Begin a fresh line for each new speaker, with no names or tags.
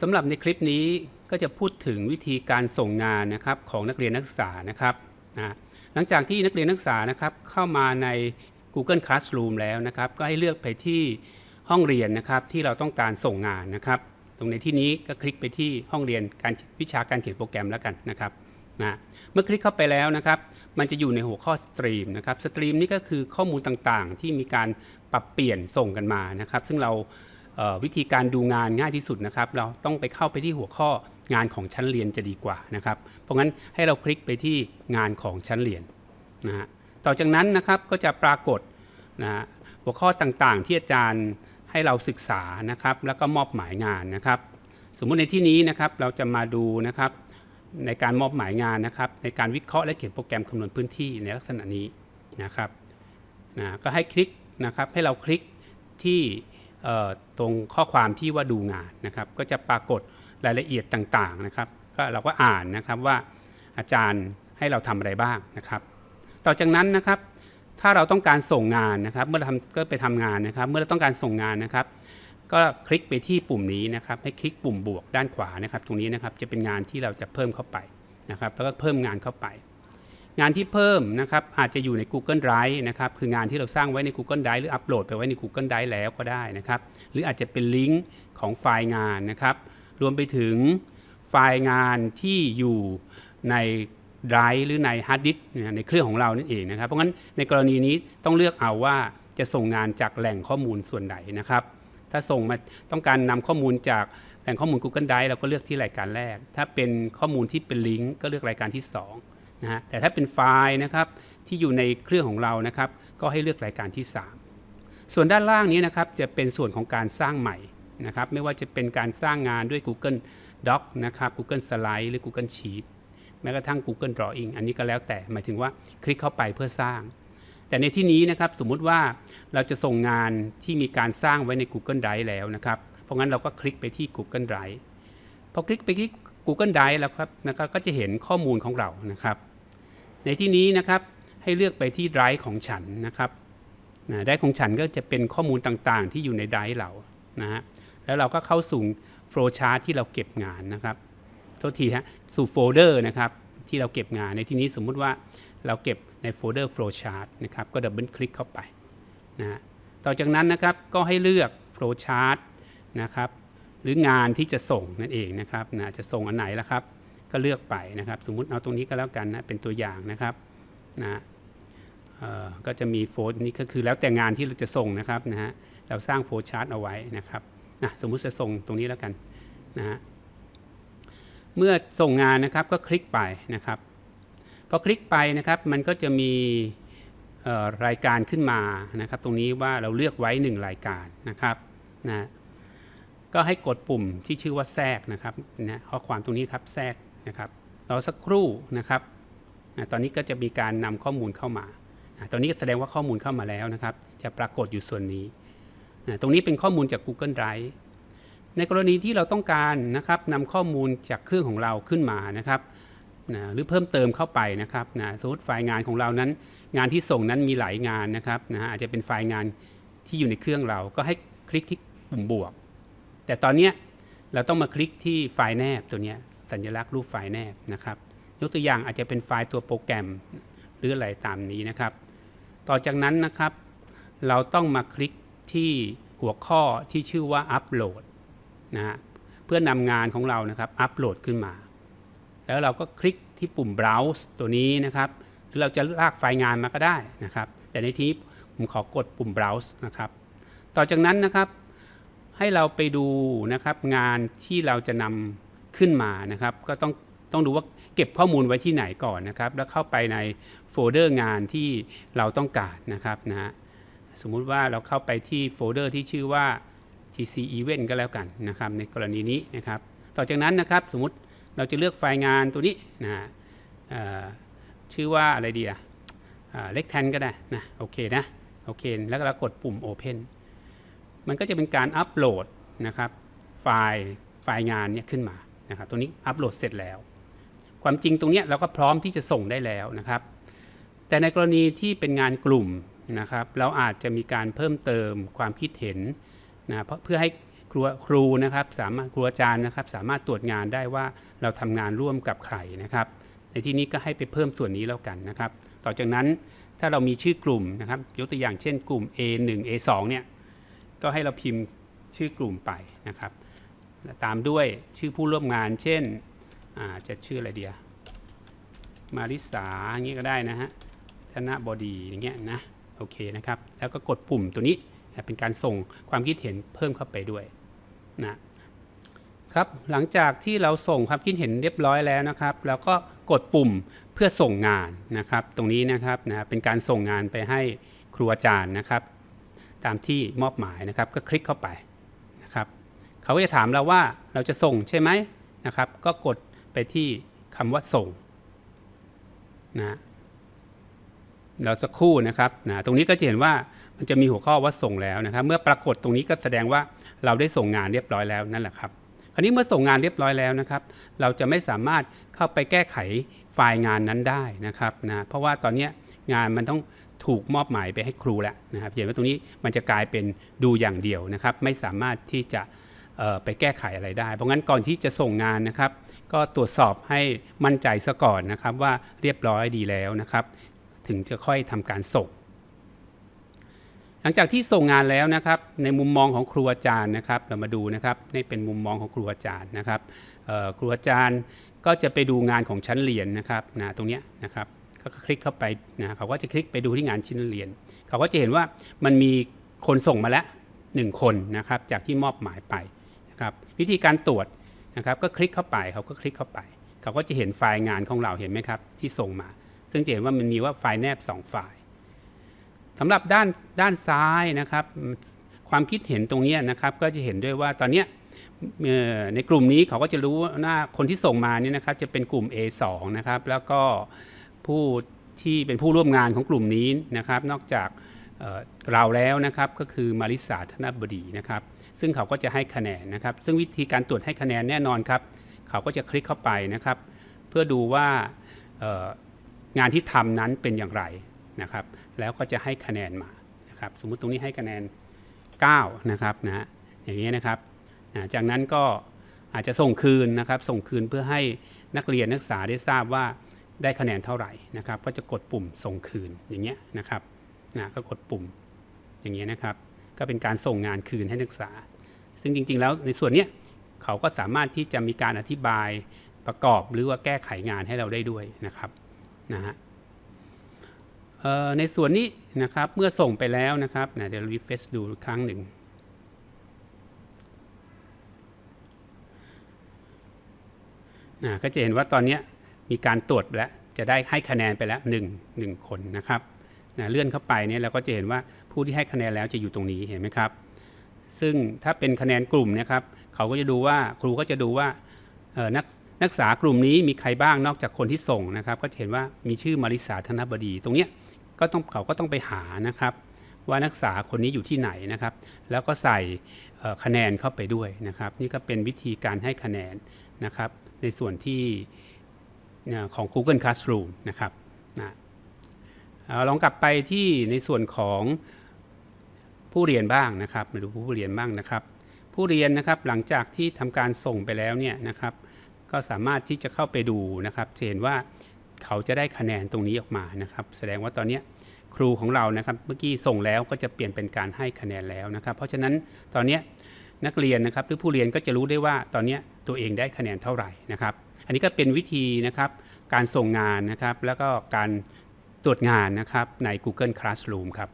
สำหรับในคลิปนี้ก็จะพูดถึงวิธีการส่งงานนะครับของนักเรียนนักศึกษานะครับนะหลังจากที่นักเรียนนักศึกษานะครับเข้ามาใน Google Classroom แล้วนะครับ ก็ให้เลือกไปที่ห้องเรียนนะครับที่เราต้องการส่งงานนะครับ ตรงในที่นี้ก็คลิกไปที่ห้องเรียนการวิชาการเขียนโปรแกรมแล้วกันนะครับนะเมื่อคลิกเข้าไปแล้วนะครับ มันจะอยู่ในหัวข้อสตรีมนะครับสตรีมนี่ก็คือข้อมูลต่างๆ ที่มีการปรับเปลี่ยนส่งกันมานะครับ ซึ่งเรา วิธีการดูงานง่ายที่สุดนะครับ เราต้องไปเข้าไปที่หัวข้องานของชั้นเรียนจะดีกว่านะครับ เพราะงั้นให้เราคลิกไปที่งานของชั้นเรียนนะฮะต่อจากนั้นนะครับก็จะปรากฏนะฮะหัวข้อต่างๆ ที่อาจารย์ให้เราศึกษานะครับ แล้วก็มอบหมายงานนะครับ สมมุติในที่นี้นะครับเราจะมาดูนะครับในการมอบหมายงานนะครับ ในการวิเคราะห์และเขียนโปรแกรมคำนวณพื้นที่ในลักษณะนี้นะครับนะก็ให้คลิกนะครับให้เราคลิกที่ ตรงข้อความที่ว่าดูงานนะครับ ก็จะปรากฏรายละเอียดต่างๆนะครับ ก็เราก็อ่านนะครับว่าอาจารย์ให้เราทำอะไรบ้างนะครับ ต่อจากนั้นนะครับ ถ้าเราต้องการส่งงานนะครับ เมื่อทำก็ไปทำงานนะครับ เมื่อเราต้องการส่งงานนะครับ ก็คลิกไปที่ปุ่มนี้นะครับ ให้คลิกปุ่มบวกด้านขวานะครับ ตรงนี้นะครับจะเป็นงานที่เราจะเพิ่มเข้าไปนะครับ แล้วก็เพิ่มงานเข้าไป งานที่เพิ่มนะครับอาจจะอยู่ใน Google Drive นะครับคืองานที่เราสร้างไว้ใน Google Drive หรืออัปโหลดไปไว้ใน Google Drive แล้วก็ได้นะครับ หรืออาจจะเป็นลิงก์ของไฟล์งานนะครับ รวมไปถึงไฟล์งานที่อยู่ใน Drive หรือในฮาร์ดดิสก์ในเครื่องของเรานั่นเองนะครับ เพราะงั้นในกรณีนี้ต้องเลือกเอาว่าจะส่งงานจากแหล่งข้อมูลส่วนใดนะครับ ถ้าส่งมาต้องการนำข้อมูลจากแหล่งข้อมูล Google Drive เราก็เลือกที่รายการแรก ถ้าเป็นข้อมูลที่เป็นลิงก์ก็เลือกรายการที่สอง นะฮะแต่ถ้าเป็นไฟล์นะครับที่อยู่ในเครื่องของเรานะครับ ก็ให้เลือกรายการที่ 3 ส่วนด้านล่างนี้นะครับจะเป็นส่วนของการสร้างใหม่นะครับ ไม่ว่าจะเป็นการสร้างงานด้วย Google Doc นะครับ Google Slide หรือ Google Sheet แม้กระทั่ง Google Drawing อันนี้ก็แล้วแต่หมายถึงว่าคลิกเข้าไปเพื่อสร้าง แต่ในที่นี้นะครับสมมุติว่าเราจะส่งงานที่มีการสร้างไว้ใน Google Drive แล้วนะครับ เพราะงั้นเราก็คลิกไปที่ Google Drive พอคลิกไปที่ Google Drive แล้วครับนะครับก็จะเห็นข้อมูลของเรานะครับ ในที่นี้นะครับให้เลือกไปที่ Drive ของฉันนะครับนะไดรฟ์ของฉันก็จะเป็นข้อมูลต่างๆ ที่อยู่ในไดรฟ์เรานะฮะแล้วเราก็เข้าสู่ flow chart ที่เราเก็บงานนะครับโทษทีฮะสู่โฟลเดอร์นะครับที่เราเก็บงานในที่นี้สมมุติว่าเราเก็บในโฟลเดอร์ flow chart นะครับก็ดับเบิลคลิกเข้าไปนะฮะต่อจากนั้นนะครับก็ให้เลือก flow chart นะครับหรืองานที่จะส่งนั่นเองนะครับนะจะส่งอันไหนล่ะครับ ก็เลือกไปนะครับ สมมุติเอาตรงนี้ก็แล้วกันนะเป็นตัวอย่างนะครับนะเอ่อก็จะมีโฟล์นี่ก็คือแล้วแต่งานที่เราจะส่งนะครับนะฮะเราสร้างโฟล์ชาร์ตเอาไว้นะครับนะสมมุติจะส่งตรงนี้แล้วกันนะฮะเมื่อส่งงานนะครับก็คลิกไปนะครับพอคลิกไปนะครับมันก็จะมีเอ่อรายการขึ้นมานะครับ ตรงนี้ว่าเราเลือกไว้ 1 รายการนะครับนะก็ให้กดปุ่มที่ชื่อว่าแทรกนะครับนะข้อความตรงนี้ครับแทรก นะครับรอสักครู่นะครับนะตอนนี้ก็จะมีการนำข้อมูลเข้ามานะตอนนี้แสดงว่าข้อมูลเข้ามาแล้วนะครับ จะปรากฏอยู่ส่วนนี้นะตรงนี้เป็นข้อมูลจาก Google Drive ในกรณีที่เราต้องการนะครับนำข้อมูลจากเครื่องของเราขึ้นมานะครับนะหรือเพิ่มเติมเข้าไปนะครับนะสมมติไฟล์งานของเรานั้น งานที่ส่งนั้นมีหลายงานนะครับนะอาจจะเป็นไฟล์งานที่อยู่ในเครื่องเรา ก็ให้คลิกที่ปุ่มบวก แต่ตอนนี้เราต้องมาคลิกที่ไฟล์แนบตัวนี้ สัญลักษณ์รูปไฟล์แนบนะครับ ยกตัวอย่างอาจจะเป็นไฟล์ตัวโปรแกรมหรืออะไรตามนี้นะครับ ต่อจากนั้นนะครับ เราต้องมาคลิกที่หัวข้อที่ชื่อว่าอัปโหลดนะฮะเพื่อนำงานของเรานะครับอัปโหลดขึ้นมา แล้วเราก็คลิกที่ปุ่ม browse ตัวนี้นะครับหรือเราจะลากไฟล์งานมาก็ได้นะครับ แต่ในที่ผมขอกดปุ่ม browse นะครับ ต่อจากนั้นนะครับให้เราไปดูนะครับงานที่เราจะนำ ขึ้นมานะครับ ก็ต้องต้องดูว่าเก็บข้อมูลไว้ที่ไหนก่อนนะครับ แล้วเข้าไปในโฟลเดอร์งานที่เราต้องการนะครับนะฮะสมมุติว่าเราเข้าไปที่โฟลเดอร์ที่ชื่อว่า TC Event ก็แล้วกันนะครับ ในกรณีนี้นะครับ ต่อจากนั้นนะครับสมมติเราจะเลือกไฟล์งานตัวนี้นะชื่อว่าอะไรดีอะเล็กแทนก็ได้นะโอเคนะโอเค แล้วก็เรากดปุ่ม Open มันก็จะเป็นการอัปโหลดนะครับไฟล์ไฟล์งานเนี่ยขึ้นมา นะครับตรงนี้อัปโหลดเสร็จแล้ว ความจริงตรงนี้เราก็พร้อมที่จะส่งได้แล้วนะครับ แต่ในกรณีที่เป็นงานกลุ่มนะครับเราอาจจะมีการเพิ่มเติมความคิดเห็นนะเพื่อให้ครูครูนะครับสามารถครูอาจารย์นะครับ สามารถตรวจงานได้ว่าเราทำงานร่วมกับใครนะครับ ในที่นี้ก็ให้ไปเพิ่มส่วนนี้แล้วกันนะครับ ต่อจากนั้นถ้าเรามีชื่อกลุ่มนะครับ ยกตัวอย่างเช่นกลุ่ม A1 A2 เนี่ยก็ให้เราพิมพ์ชื่อกลุ่มไปนะครับ ตามด้วยชื่อผู้ร่วมงาน เช่นจะชื่ออะไรเดียมาริสาอย่างเงี้ก็ได้นะฮะธนบดีอย่างเงี้ยนะโอเคนะครับ แล้วก็กดปุ่มตัวนี้เป็นการส่งความคิดเห็นเพิ่มเข้าไปด้วยนะครับหลังจากที่เราส่งความคิดเห็นเรียบร้อยแล้วนะครับแล้วก็กดปุ่มเพื่อส่งงานนะครับ ตรงนี้นะครับนะเป็นการส่งงานไปให้ครูอาจารย์นะครับ ตามที่มอบหมายนะครับก็คลิกเข้าไป เขาก็จะถามเราว่าเราจะส่งใช่ไหมนะครับ ก็กดไปที่คำว่าส่งนะเราสักครู่นะครับนะตรงนี้ก็จะเห็นว่ามันจะมีหัวข้อว่าส่งแล้วนะครับ เมื่อปรากฏตรงนี้ก็แสดงว่าเราได้ส่งงานเรียบร้อยแล้วนั่นแหละครับ คราวนี้เมื่อส่งงานเรียบร้อยแล้วนะครับ เราจะไม่สามารถเข้าไปแก้ไขไฟล์งานนั้นได้นะครับนะเพราะว่าตอนนี้งานมันต้องถูกมอบหมายไปให้ครูแล้วนะครับเห็นว่าตรงนี้มันจะกลายเป็นดูอย่างเดียวนะครับ ไม่สามารถที่จะ ไปแก้ไขอะไรได้ เพราะงั้นก่อนที่จะส่งงานนะครับ ก็ตรวจสอบให้มั่นใจซะก่อนนะครับว่าเรียบร้อยดีแล้วนะครับ ถึงจะค่อยทำการส่ง หลังจากที่ส่งงานแล้วนะครับ ในมุมมองของครูอาจารย์นะครับ เรามาดูนะครับนี่เป็นมุมมองของครูอาจารย์นะครับครูอาจารย์ก็จะไปดูงานของชั้นเรียนนะครับนะตรงนี้นะครับก็คลิกเข้าไปนะเขาก็จะคลิกไปดูที่งานชิ้นเรียน เขาก็จะเห็นว่ามันมีคนส่งมาแล้วหนึ่งคนนะครับจากที่มอบหมายไป ครับวิธีการตรวจนะครับก็คลิกเข้าไปเขาก็คลิกเข้าไป เขาก็จะเห็นไฟล์งานของเราเห็นไหมครับ ที่ส่งมา ซึ่งจะเห็นว่ามันมีว่าไฟล์แนบ 2 ไฟล์สำหรับด้านด้านซ้ายนะครับความคิดเห็นตรงนี้นะครับก็จะเห็นด้วยว่าตอนนี้ในกลุ่มนี้เขาก็จะรู้ว่าหน้าคนที่ส่งมาเนี่ยนะครับจะเป็นกลุ่ม A2 นะครับแล้วก็ผู้ที่เป็นผู้ร่วมงานของกลุ่มนี้นะครับ นอกจาก เเราแล้วนะครับก็คือมาริสาธนบดีนะครับ ซึ่งเขาก็จะให้คะแนนนะครับ ซึ่งวิธีการตรวจให้คะแนนแน่นอนครับ เขาก็จะคลิกเข้าไปนะครับ เพื่อดูว่างานที่ทำนั้นเป็นอย่างไรนะครับ แล้วก็จะให้คะแนนมานะครับ สมมุติตรงนี้ให้คะแนน 9 นะครับนะฮะอย่างนี้นะครับจากนั้นก็อาจจะส่งคืนนะครับ ส่งคืนเพื่อให้นักเรียนนักศึกษาได้ทราบว่าได้คะแนนเท่าไหร่นะครับ ก็จะกดปุ่มส่งคืนอย่างเงี้ยนะครับ นะก็กดปุ่มอย่างเงี้ยนะครับ ก็เป็นการส่งงานคืนให้นักศึกษา ซึ่งจริง ๆ แล้วในส่วนเนี้ยเขาก็สามารถที่จะมีการอธิบายประกอบหรือว่าแก้ไขงานให้เราได้ด้วยนะครับนะฮะในส่วนนี้นะครับเมื่อส่งไปแล้วนะครับนะเดี๋ยวรีเฟซดูครั้งหนึ่งนะก็จะเห็นว่าตอนเนี้ยมีการตรวจแล้วจะได้ให้คะแนนไปแล้ว1 1คนนะครับ นะเลื่อนเข้าไปเนี่ยเราก็จะเห็นว่าผู้ที่ให้คะแนนแล้วจะอยู่ตรงนี้เห็นไหมครับ ซึ่งถ้าเป็นคะแนนกลุ่มนะครับเขาก็จะดูว่าครูก็จะดูว่าเออนักนักศึกษากลุ่มนี้มีใครบ้างนอกจากคนที่ส่งนะครับ ก็จะเห็นว่ามีชื่อมาริสาธนบดี ตรงเนี้ยก็ต้องเขาก็ต้องไปหานะครับ ว่านักศึกษาคนนี้อยู่ที่ไหนนะครับ แล้วก็ใส่คะแนนเข้าไปด้วยนะครับ นี่ก็เป็นวิธีการให้คะแนนนะครับ ในส่วนที่ของ Google Classroom นะครับนะ เอาลองกลับไปที่ในส่วนของผู้เรียนบ้างนะครับมาดูผู้เรียนบ้างนะครับ ผู้เรียนนะครับหลังจากที่ทำการส่งไปแล้วเนี่ยนะครับ ก็สามารถที่จะเข้าไปดูนะครับจะเห็นว่าเขาจะได้คะแนนตรงนี้ออกมานะครับ แสดงว่าตอนนี้ครูของเรานะครับเมื่อกี้ส่งแล้วก็จะเปลี่ยนเป็นการให้คะแนนแล้วนะครับ เพราะฉะนั้นตอนนี้นักเรียนนะครับหรือผู้เรียนก็จะรู้ได้ว่าตอนนี้ตัวเองได้คะแนนเท่าไหร่นะครับ อันนี้ก็เป็นวิธีนะครับการส่งงานนะครับ แล้วก็การ ตรวจงานนะครับใน Google Classroom ครับ